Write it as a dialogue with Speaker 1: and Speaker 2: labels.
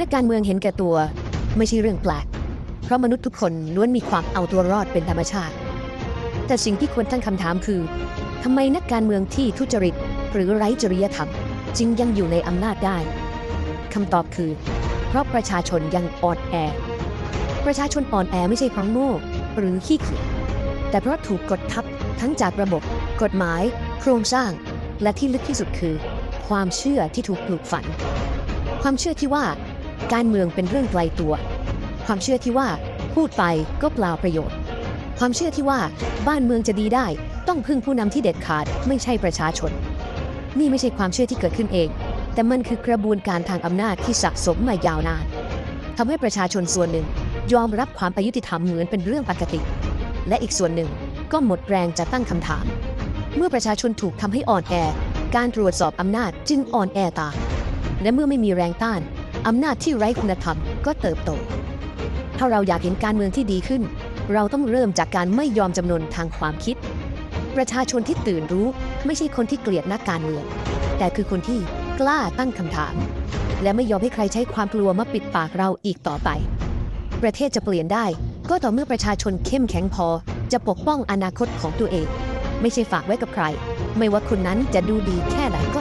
Speaker 1: นักการเมืองเห็นแก่ตัวไม่ใช่เรื่องแปลก เพราะมนุษย์ทุกคนล้วนมีความเอาตัวรอดเป็นธรรมชาติ แต่สิ่งที่ควรตั้งคำถามคือทำไมนักการเมืองที่ทุจริต หรือไร้จริยธรรม จึงยังอยู่ในอำนาจได้คำตอบคือ เพราะประชาชนยังอ่อนแอ ประชาชนอ่อนแอไม่ใช่เพราะโง่หรือขี้เกียจแต่เพราะถูกกดทับทั้งจากระบบ กฎหมาย โครงสร้าง และที่ลึกที่สุดคือ ความเชื่อที่ถูกปลูกฝันความเชื่อที่ว่า การเมืองเป็นเรื่องไกลตัว ความเชื่อที่ว่าพูดไปก็เปล่าประโยชน์ ความเชื่อที่ว่าบ้านเมืองจะดีได้ ต้องพึ่งผู้นำที่เด็ดขาดไม่ใช่ประชาชน นี่ไม่ใช่ความเชื่อที่เกิดขึ้นเอง แต่มันคือกระบวนการทางอำนาจที่สะสมมายาวนานทำให้ประชาชนส่วนหนึ่ง ยอมรับความอายุติธรรมเหมือนเป็นเรื่องปกติ และอีกส่วนหนึ่งก็หมดแรงจะตั้งคำถาม เมื่อประชาชนถูกทำให้อ่อนแอ การตรวจสอบอำนาจจึงอ่อนแอตามและเมื่อไม่มีแรงต้าน อำนาจที่ไร้คุณธรรมก็เติบโต ถ้าเราอยากเห็นการเมืองที่ดีขึ้น เราต้องเริ่มจากการไม่ยอมจำนนทางความคิด ประชาชนที่ตื่นรู้ไม่ใช่คนที่เกลียดนักการเมือง แต่คือคนที่กล้าตั้งคำถาม และไม่ยอมให้ใครใช้ความกลัวมาปิดปากเราอีกต่อไป ประเทศจะเปลี่ยนได้ ก็ต่อเมื่อประชาชนเข้มแข็งพอ จะปกป้องอนาคตของตัวเอง ไม่ใช่ฝากไว้กับใคร ไม่ว่าคุณนั้นจะดูดีแค่ไหนก็